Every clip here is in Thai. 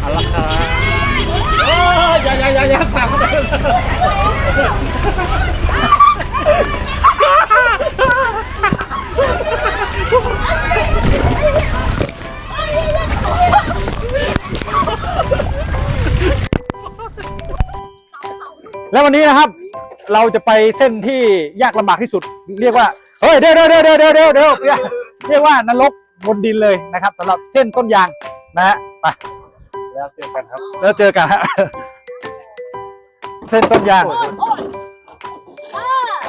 เอาละครับโอ้ยอย่าอย่าอย่าอย่าสั่งเข้าไปแล้ววันนี้นะครับ เราจะไปเส้นที่ยากลำบากที่สุด เรียกว่าเฮ้ยเดี๋ยวเดี๋ยวเดี๋ยวเดี๋ยวเดี๋ยวเดี๋ยวเดี๋ยวเรียกว่านรกบนดินเลยนะครับสำหรับเส้นต้นยาง นะฮะไปแล้วเจอกันครับ แล้วเจอกันฮะ เส้นต้นยาง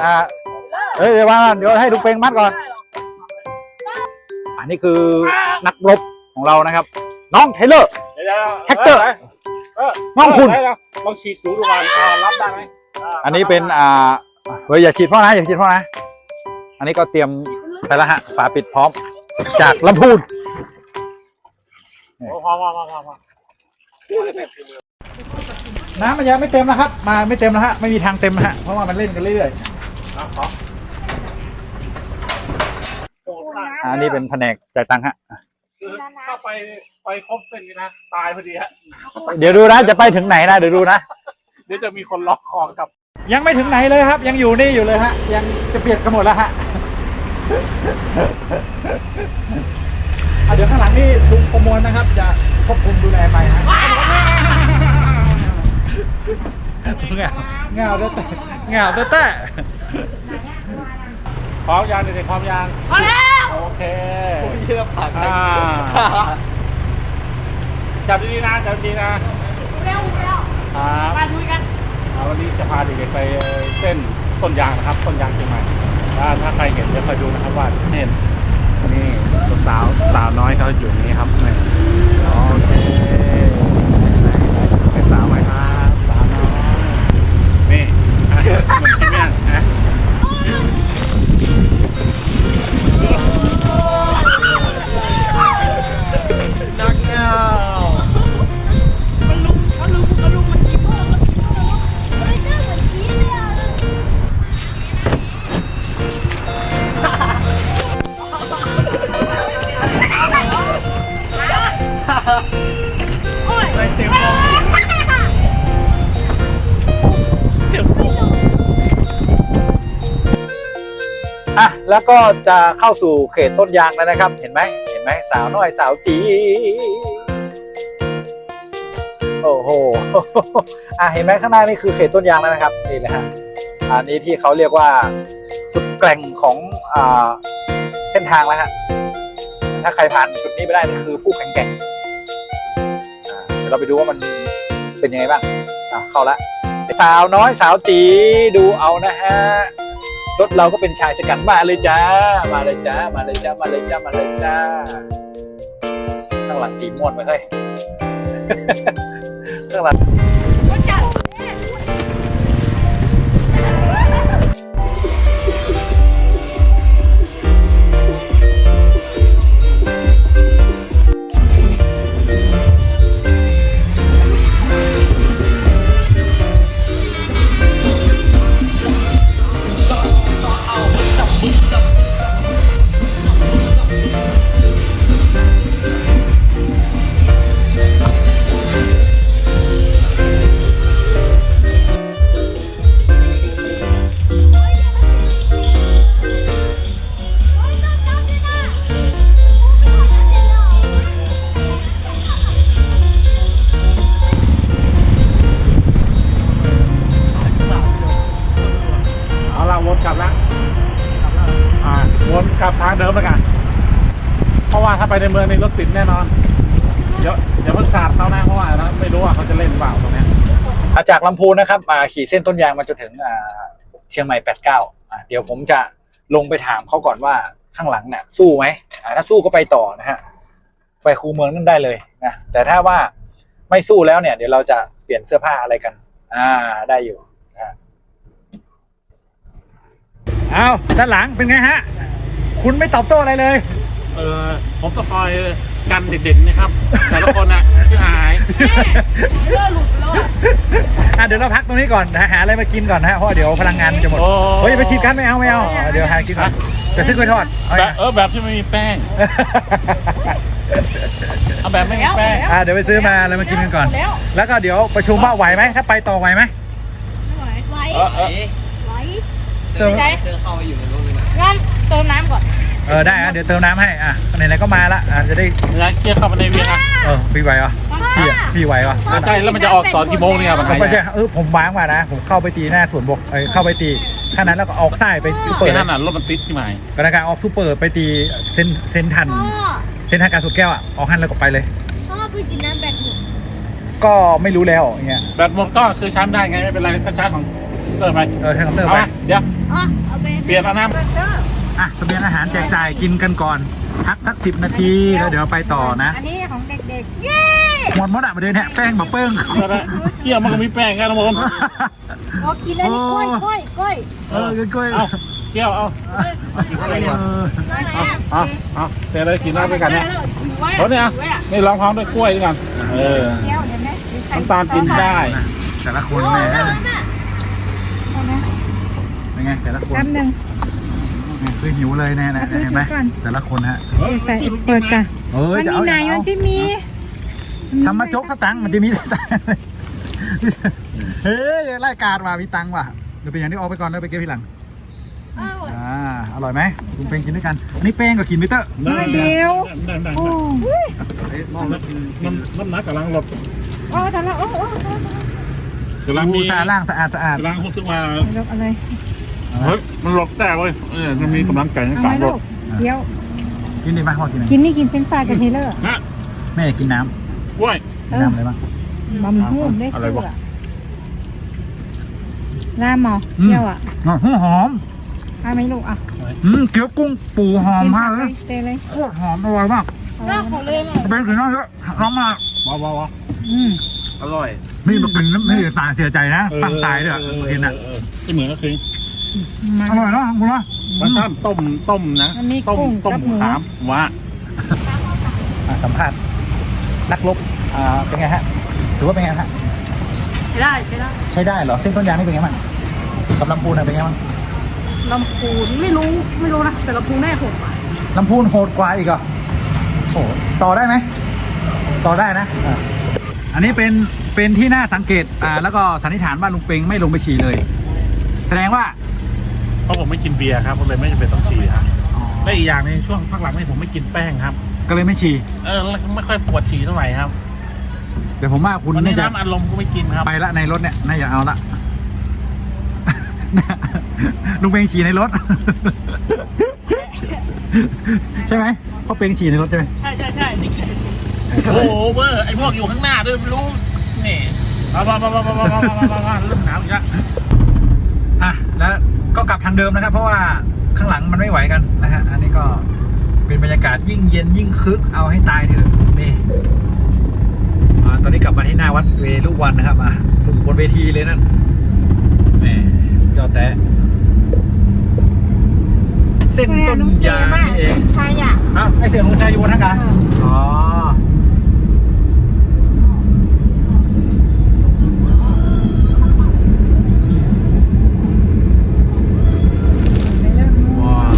อ่าเฮ้ยเดี๋ยวว่าเดี๋ยวให้ลุงเปงมัดก่อน อันนี้คือนักรบของเรานะครับ น้องเทเลอร์เดี๋ยวๆแฮกเกอร์เออน้องคุณเดี๋ยวๆลองฉีดดูดูก่อนอ่ารับได้ไหมาอันนี้เป็นอ่าเฮ้ยอย่าฉีดพ่อนะอย่าฉีดพ่อนะ อันนี้ก็เตรียมไปแล้วฮะฝาปิดพร้อม จากลำพูน น้ำมันยังไม่เต็มนะครับ มาไม่เต็มแล้วฮะ ไม่มีทางเต็มนะฮะ เพราะว่ามันเล่นกันเรื่อยอะขอโอ้ตายๆอะอันนี้เป็นแผนกจ่ายตังค์ฮะคือถ้าไปไปครบเส้นนี้นะ ตายพอดีฮะ เดี๋ยวดูนะ จะไปถึงไหนนะ เดี๋ยวดูนะ เดี๋ยวจะมีคนล็อกคอกับ ยังไม่ถึงไหนเลยครับ ยังอยู่นี่อยู่เลยฮะ ยังจะเปลี่ยนกันหมดแล้วฮะ อะเดี๋ยวข้างหลังนี่ลุงประมวลนะครับจะควบคุมดูแลไปฮะเงาเงาแต่เงาแต่แต่พร้อมยางเด็กๆพร้อมยางพอแล้วโอเคเชื่อผักอ่าจับดีๆนะจับดีๆนะเร็วเร็วครับมาดูกันอ่าวันนี้จะพาเด็กๆไปเส้นต้นยางนะครับ ต้นยางเชียงใหม่ถ้าถ้าใครเห็นเดี๋ยวคอยดูนะครับว่าเห็นนี่ สาวสาวน้อยเขาอยู่นี่ครับนี่โอเคไปสาวไหมครับสาวน้อยนี่มือนที่เมี่ยงนะ แล้วก็จะเข้าสู่เขตต้นยางแล้วนะครับ เห็นไหมเห็นไหมสาวน้อยสาวจีโอ้โหอะเห็นไหมข้างหน้านี่คือเขตต้นยางแล้วนะครับนี่นะฮะอันนี้ที่เขาเรียกว่าสุดแกร่งของอเส้นทางแล้วฮะถ้าใครผ่านจุดนี้ไปได้นี่คือผู้แข่งแกร่งเดี๋ยวเราไปดูว่ามันเป็นยังไงบ้างเข้าละสาวน้อยสาวจีดูเอานะฮะ รถเราก็เป็นชายชะกันมาเลยจ้า มาเลยจ้า มาเลยจ้า มาเลยจ้า มาเลยจ้า ข้างหลังสีม่วงไปเลยข้างหลัง ว่าถ้าไปในเมืองในรถติดแน่นอน เดี๋ยวเดี๋ยวเพิ่งสาดเขานะเพราะว่าไม่รู้ว่าเขาจะเล่นเปล่าตรงเนี้ยมาจากลำพูนนะครับมาขี่เส้นต้นยางมาจนถึงอ่าเชียงใหม่89อ่าเดี๋ยวผมจะลงไปถามเขาก่อนว่าข้างหลังเนี่ยสู้ไหมอ่าถ้าสู้ก็ไปต่อนะฮะไปคูเมืองนั่นได้เลยนะแต่ถ้าว่าไม่สู้แล้วเนี่ย เดี๋ยวเราจะเปลี่ยนเสื้อผ้าอะไรกัน อ่าได้อยู่นะเอาด้านหลังเป็นไงฮะ คุณไม่ตอบโต้อะไรเลย เออผมจะคอยกันเด็กๆนะครับ แต่ละคนนะที่หาย เลือดหลุดไปแล้วอะอะเดี๋ยวเราพักตรงนี้ก่อนนะหาอะไรมากินก่อนนะฮะเพราะว่าเดี๋ยวพลังงานมันจะหมดโอ้ เฮ้ยอย่าไปฉีดกันไม่เอาไม่เอาเดี๋ยวหากินก่อนจะซื้อกล้วยทอดเอาแบไงบเออแบบที่ไม่มีแป้ง เอาแบบไม่มีแป้ง อ่าเดี๋ยวไปซื้อมาแล้วมากินกันก่อน แล้วแล้วก็เดี๋ยวประชุมว่าไหวไหมถ้าไปต่อไหวไหมไหวเออเออไหวเติมเติมเข้าไปอยู่ในรถเลยนะงั้นเติมน้ำก่อน เออได้อะเดี๋ยวเติมน้ำให้อะไหนๆก็มาละอะจะได้เนื้อเคี่ยวเข้าไปในเวียงอะเออพี่ไหวเหรอพี่อะพี่ไหวเหรอใช่แล้วมันจะออกตอนกี่โมงเนี่ยมันผมไปเนี่ยเออผมวางมานะผมเข้าไปตีหน้าสวนบกเออเข้าไปตีแค่นั้นแล้วก็ออกซ้ายไปซูเปอที่ร์นั่นน่ะรถมันติดใช่ไหมก็ในการออกซูเปอร์ไปตีเส้นเส้นทัน พ่อเส้นทันการสุดแก้วอะออกหันแล้วก็ไปเลย พ่อผู้ชินน้ำแบตหมดก็ไม่รู้แล้วอย่างเงี้ยแบตหมดก็คือชาร์จได้ไงไม่เป็นไรก็ชาร์จของเติมไปเออทางเลิกเอาไป มาเดี๋ยวอ๋อเอาไปเปลี่ยนเอาน้ำ อะเสบียงอาหารแจกจ่ายกินกันก่อนพักสักสิบนาทีแล้วเดี๋ยวไปต่อนะ อันนี้ของเด็กเย้หมดหมดอะประเดี๋ยวเนี่ยแป้งแบบเปิ้งเคี่ยวมันก็มีแป้งกันนะมนๆพอกินแล้วนี่กล้วยกล้วยกล้วยเออกล้วยเอาเคี่ยวเอาอะไรเนี่ยเออนั่นแหละเอาเอาเดี๋ยวเลยกินน้ำด้วยกันเนี่ยถือไว้รถเนี่ยถือไว้อะนี่ลองท้องด้วยกล้วยด้วยกันเออเที่ยวเดี๋ยวนะน้ำตาลกินได้ แต่ละคนแหม่เป็นไงแต่ละคนแป๊บหนึง คือหิวเลยแน่นะเห็นไหมก่อนแต่ละคนฮะใส่เปิดกันเออมันจะมีเอาไหนอย่างมันเอาจะมีทำมาจกสตังค์มันจะมีสตังค์เฮ้ยรายการว่ะมีตังค์ว่ะเดี๋ยวเป็นอย่างนี้ออกไปก่อนแล้วไปเก็บทีหลังเอออ่าอร่อยไหมลุงเป้งกินด้วยกันอันนี้เป้งก็กินมิเตอร์ได้ได้ได้โอ้มองมันกินกิน้นำน้ำหนักกำลังลดโอ้แต่ละโอ้โอ้โอ้กำลังมีดูสะอาดล่างสะอาดสะอาดกำลังรู้สึกว่าลบอะไร เฮ้ยมันลดแต่เว้ยเออมันมีกำลังใจในเอากาไหมรลลูดกเดี๋ยว กินดีไหมพ่อกินไหมกินนี่กินเป็นไฟรายกับเทเลอร์นะแม่อยากกินน้กล้วยำกินน้ำอะไรบ้างบะหมี่หุ้มได้อะไรเสื้วะ อล่ามหมอเที่ยวอะอ๋อหอมเอาไหมลูกอะอืมเกี๊ยวกุ้งปูหอมกินมากเลเลยยเตะเลยโคตรหอมอร่อยมากหน้าขอเลยหน่อยเป็นถึงน้อยเยอะร้องมากว้าวว้าวว้าวอืมอร่อย นี่มากินไม่ได้ตายเสียใจนะตั้งตายด้วยเออกินอะเออที่เหมือนก็คือมา อร่อยเนาะคุณเนาะมันท่านต้มต้มนะมันมีต้มกุ้งต้มกับหมู ขามว่าอะสัมภาษณ์นักรบอ่าเป็นไงฮะถือว่าเป็นไงฮะใช้ได้ใช้ได้ใช้ได้เหรอเส้นต้นยางนี่เป็นไงบ้างกับลำพูนน่ะเป็นไงบ้างลำพูนไม่รู้ไม่รู้นะแต่ลำพูนแน่โหดกว่าลำพูนโหดกว่าอีกเหรอโอ้โหต่อได้ไหมต่อได้นะอะอันนี้เป็นเป็นที่น่าสังเกตอ่าแล้วก็สันนิษฐานว่าลุงเปงไม่ลงไปฉี่เลย แสดงว่า เพราะผมไม่กินเบียร์ครับผมเลยไม่จำเป็นต้องฉี่ครับและอีกอย่างในงช่วงพักหลังนี่ผมไม่กินแป้งครับ ก็เลยไม่ฉี่เออแล้วไม่ค่อยปวดฉี่เท่าไหร่ครับเดี๋ยวผมว่าคุณวันนี้น่าจะน้ำอัดลมก็ไม่กินครับ ไปละในรถเนี่ยน่าจะเอาละ ลุงเปงฉี่ในรถ ใช่ไหมพ่อเปงฉี่ในรถใช่ไหมใช่ใช่ใช่โอ้โหเบอร์ไอ้พวกอยู่ข้างหน้าด้วยไม่รู้นี่มามามามามามามามามาเริ่มหนาวอีกแล้ว อะแล้ว ก็กลับทางเดิมนะครับ เพราะว่าข้างหลังมันไม่ไหวกันนะฮะอันนี้ก็เป็นบรรยากาศยิ่งเย็นยิ่งคึกเอาให้ตายเถอะนี่อ่าตอนนี้กลับมาที่หน้าวัดเวลุวันนะครับอะบนเวทีเลยนั่นแหมยอดแตะเส้นต้นยางนี่เองชายอะอ้าวไอเสียงของชายอยู่บนทางการอ๋อ ว้าว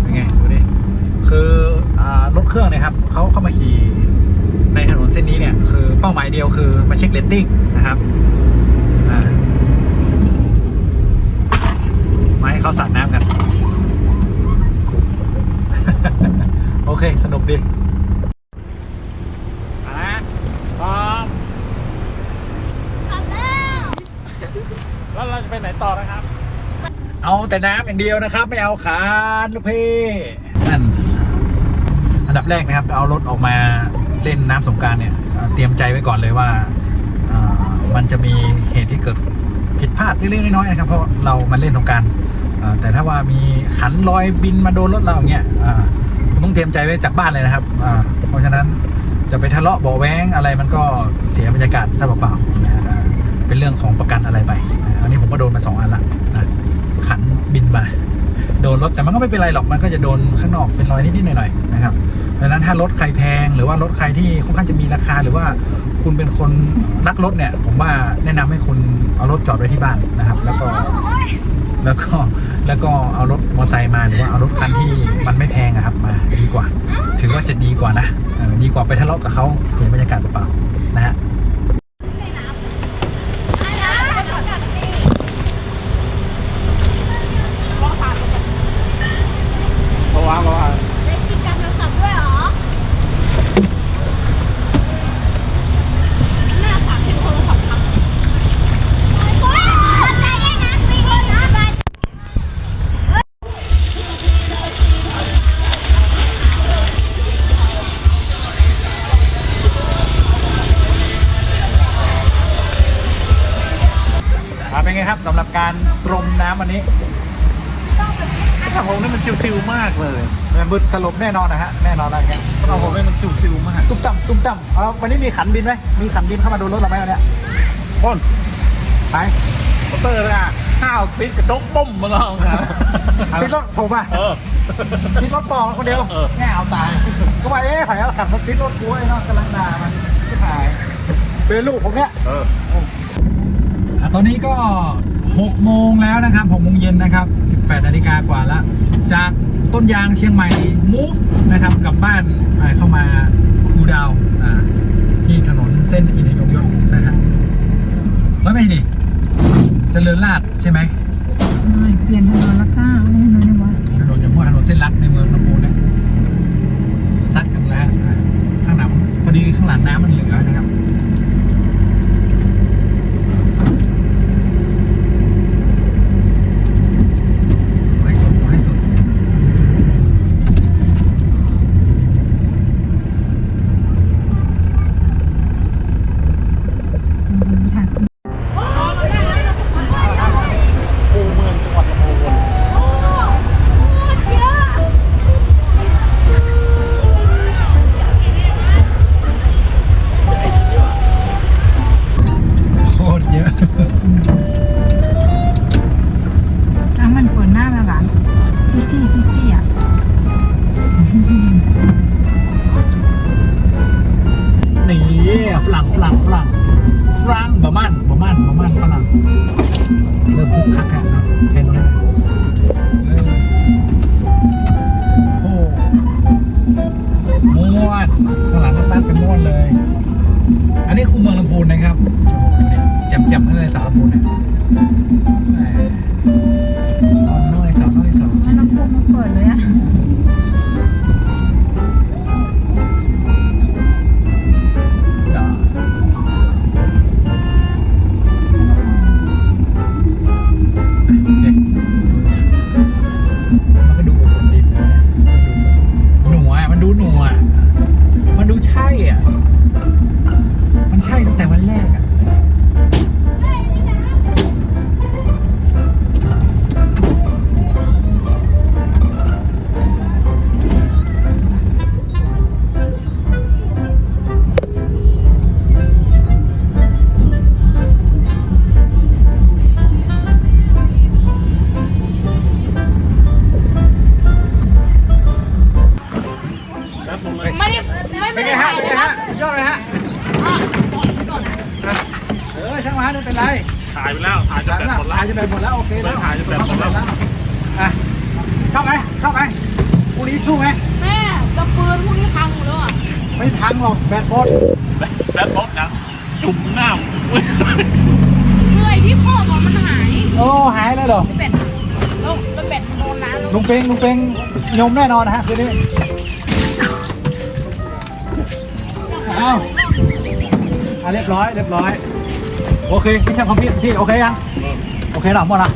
เป็นไงดูดิ คืออ่ารถเครื่องเนี่ยครับเขาเข้ามาขี่ในถนนเส้นนี้เนี่ย คือเป้าหมายเดียวคือมาเช็คเรตติ้งนะครับอ่ามาให้เขาสาดน้ำกัน โอเค สนุกดีอะพร้อมกลับแล้วแล้วเราจะไปไหนต่อนะครับ เอาแต่น้ำอย่างเดียวนะครับ ไม่เอาคานลูกพี่นั่นอันดับแรกนะครับ เอารถออกมา เล่นน้ำสงการเนี่ยเตรียมใจไว้ก่อนเลยว่ามันจะมีเหตุที่เกิดผิดพลาดเล็กๆน้อยๆนะครับ เพราะเรามาเล่นสงการแต่ถ้าว่ามีขันลอยบินมาโดนรถเราอย่างเงี้ยคุณต้องเตรียมใจไว้จากบ้านเลยนะครับเพราะฉะนั้นจะไปทะเลาะเบาแว้งอะไรมันก็เสียบรรยากาศซะเปล่าๆเป็นเรื่องของประกันอะไรไปอันนี้ผมก็โดนมาสองอันละขันบินมาโดนรถแต่มันก็ไม่เป็นไรหรอกมันก็จะโดนข้างนอกเป็นรอยนิดๆหน่อยๆนะครับ ดังนั้นถ้ารถใครแพงหรือว่ารถใครที่ค่อนข้างจะมีราคา หรือว่าคุณเป็นคนรักรถเนี่ย ผมว่าแนะนำให้คุณเอารถจอดไว้ที่บ้านนะครับ แล้วก็แล้วก็แล้วก็เอารถมอเตอร์ไซค์มาหรือว่าเอารถคันที่มันไม่แพงอะครับมาดีกว่า ถือว่าจะดีกว่านะดีกว่าไปทะเลาะกับเขาเสียบรรยากาศเปล่าๆนะฮะาเป็นไงครับสำหรับการตรมน้ำวันนี้ถ้าผมนี่มันซิวๆมากเลยมันบึดสลบแน่นอนนะฮะแน่นอนอะไรเงี้ยถ้าผมนี่มันซิวๆมากตุ้มต่ำตุ้มต่ำเอาวันนี้มีขันบินไหมมีขันบินเข้ามาดูรถเราไหมวันเนี้ยพ่นไปมอเตอร์เลยอะข้าวติดกระจกปุ้มมาแล้วครับติดรถผมอะเออติดรถปอคนเดียวเออแง่เอาตายก็ว่าเอ๊ะไผ่เอาขับรถติดรถกูไอ้เนาะกำลังด่ามันที่หายเป็นลูกผมเนี่ยเอออะ ตอนนี้ก็ 6 โมงแล้วนะครับ6โมงเย็นนะครับ 18นาฬิกากว่าละ จากต้นยางเชียงใหม่ move นะครับกลับบ้านอ่าเข้ามาคูลดาวน์อ่าที่ถนนเส้นอินทยงยศนะฮะเฮ้ยไม่ดิเจริญราษฎร์ใช่ไหมไม่เปลี่ยนถนนละก้าไม่ถนนในวัดถนนอย่างว่าถนนเส้นลักในเมืองลำพูนเนี่ยซัดกันแล้วฮะอ่าข้างหลังพอดีข้างหลังน้ำมันเหลือนะ สู้ไหมแม่กระปืนพวกนี้พังหมดแล้วอะไม่พังหรอกแบตหมดแบตหมดนะจุ่มหน้าอุ๊ยคือไอ้ที่ข้อบอกมันหายโอ้หายแล้วเหรอแบตแล้วแล้วแบตโดนน้ำแล้วลุงเปงลุงเปงยมแน่นอนนะฮะคืนนี้เอาอะเรียบร้อยเรียบร้อย โอเคพี่ช่างคอมพิวพี่โอเคยัง โอเคหรอหมดละ